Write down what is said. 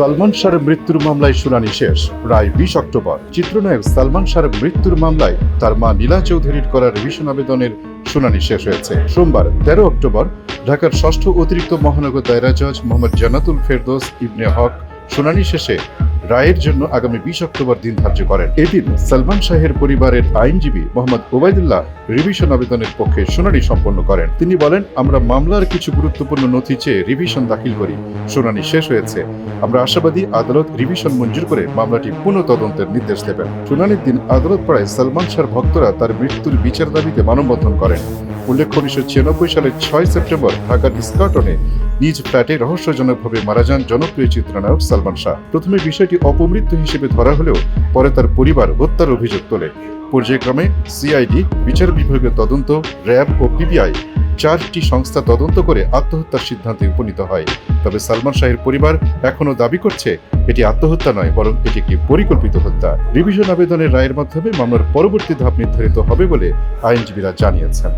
সালমান শাহের মৃত্যুর মামলায় শুনানি শেষ। প্রায় বিশ অক্টোবর চিত্রনায়ক সালমান শাহের মৃত্যুর মামলায় তার মা নীলা চৌধুরীর করা রিভিশন আবেদনের শুনানি শেষ হয়েছে। সোমবার তেরো অক্টোবর ঢাকার ষষ্ঠ অতিরিক্ত মহানগর দায়রা জজ মোহাম্মদ জান্নাতুল ফেরদৌস ইবনে হক শুনানি শেষে রায়ের জন্য আগামী বিশ অক্টোবর দিন ধার্য করেন। এদিন সালমান শাহের পরিবারের আইনজীবী মোহাম্মদ ওবায়দুল্লাহ রিভিশন আবেদনের পক্ষে শুনানি সম্পন্ন করেন। তিনি বলেন, আমরা মামলার কিছু গুরুত্বপূর্ণ নথি চেয়ে রিভিশন দাখিল করি। শুনানি শেষ হয়েছে। আমরা আশাবাদী আদালত রিভিশন মঞ্জুর করে মামলাটি পুনঃ তদন্তের নির্দেশ দেবেন। শুনানির দিন আদালত পাড়ায় সালমান শাহর ভক্তরা তার মৃত্যুর বিচার দাবিতে মানববন্ধন করেন। উল্লেখ্য, উনিশশো ছিয়ানব্বই সালের ছয় সেপ্টেম্বর ঢাকার ইস্কাটনে নিজ ফ্ল্যাটে রহস্যজনকভাবে মারা যান জনপ্রিয় চিত্রনায়ক সালমান শাহ। প্রথমে বিষয়টি অপমৃত্যু হিসেবে ধরা হলেও পরে তার পরিবার হত্যার অভিযোগ তোলে। পর্যায়ক্রমে সিআইডি, বিচার বিভাগের তদন্ত, র্যাব ও পিবিআই চারটি সংস্থা তদন্ত করে আত্মহত্যার সিদ্ধান্তে উপনীত হয়। তবে সালমান শাহের পরিবার এখনও দাবি করছে, এটি আত্মহত্যা নয়, বরং এটি একটি পরিকল্পিত হত্যা। রিভিশন আবেদনের রায়ের মাধ্যমে মামলার পরবর্তী ধাপ নির্ধারিত হবে বলে আইনজীবীরা জানিয়েছেন।